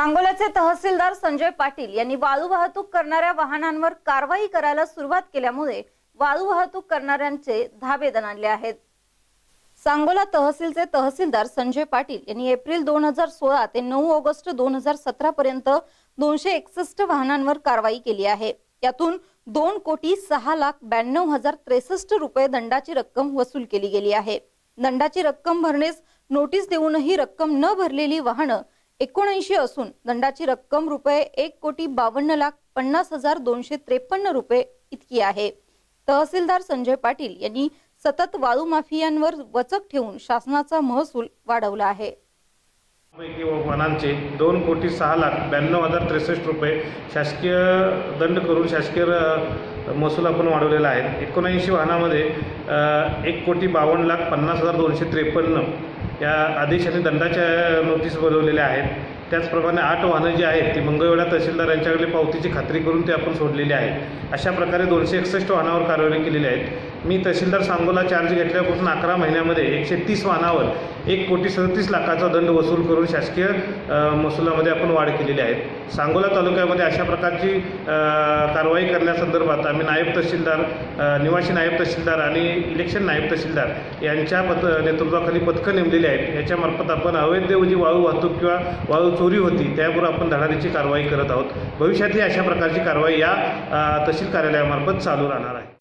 सांगोल्याचे तहसीलदार संजय पाटील यांनी वाळू वाहतूक करणाऱ्या वाहनांवर कारवाई करायला सुरुवात केल्यामुळे वाळू वाहतूक करणाऱ्यांचे धाबे दणाणले आहेत. सांगोला तहसीलचे तहसीलदार संजय पाटील यांनी एप्रिल दोन हजार सोळा ते नऊ ऑगस्ट दोन हजार सतरा पर्यंत दोनशे एकसष्ट वाहनांवर कारवाई केली आहे. यातून दोन कोटी सहा लाख ब्याण्णव हजार त्रेसष्ट रुपये दंडाची रक्कम वसूल केली गेली आहे. दंडाची रक्कम भरण्यास नोटीस देऊनही रक्कम न भरलेली वाहनं एकोणऐंशी असून दंडाची रक्कम रुपये एक कोटी बावन्न लाख पन्नास हजार दोनशे त्रेपन्न रुपये इतकी आहे. तहसीलदार संजय पाटील यांनी सतत वाळू माफियांवर वचक ठेवून शासनाचा महसूल वाढवला आहे. पैकी दोन कोटी सहा लाख ब्याण्णव हजार त्रेसष्ट रुपये शासकीय दंड करून शासकीय महसूल आपण वाढवलेला आहे. एकोणऐंशी वाहनामध्ये एक कोटी बावन्न लाख पन्नास हजार दोनशे त्रेपन्न या आदेश आणि दंडाच्या नोटीस बनवलेल्या आहेत. त्याचप्रमाणे आठ वाहनं जी आहेत ती मंगळवेढा तहसीलदार यांच्याकडे पावतीची खात्री करून ते आपण सोडलेली आहे अशा प्रकारे दोनशे एकसष्ट वाहनावर कारवाई केलेली आहेत. मी तहसीलदार सांगोला चार्ज घेतल्यापासून अकरा महिन्यामध्ये एकशे तीस वाहनावर एक कोटी सदतीस लाखाचा दंड वसूल करून शासकीय महसुलामध्ये आपण वाढ केलेली आहे. सांगोला तालुक्यामध्ये अशा प्रकारची कारवाई करण्यासंदर्भात आम्ही नायब तहसीलदार निवासी नायब तहसीलदार आणि इलेक्शन नायब तहसीलदार यांच्या पथ नेतृत्वाखाली पथकं नेमलेली आहेत. याच्यामार्फत आपण अवैध जी वाळू वाहतूक किंवा वाळू चोरी होती त्यावर आपण धडाडीची कारवाई करत आहोत. भविष्यातही अशा प्रकारची कारवाई या तहसील कार्यालयामार्फत चालू राहणार आहे.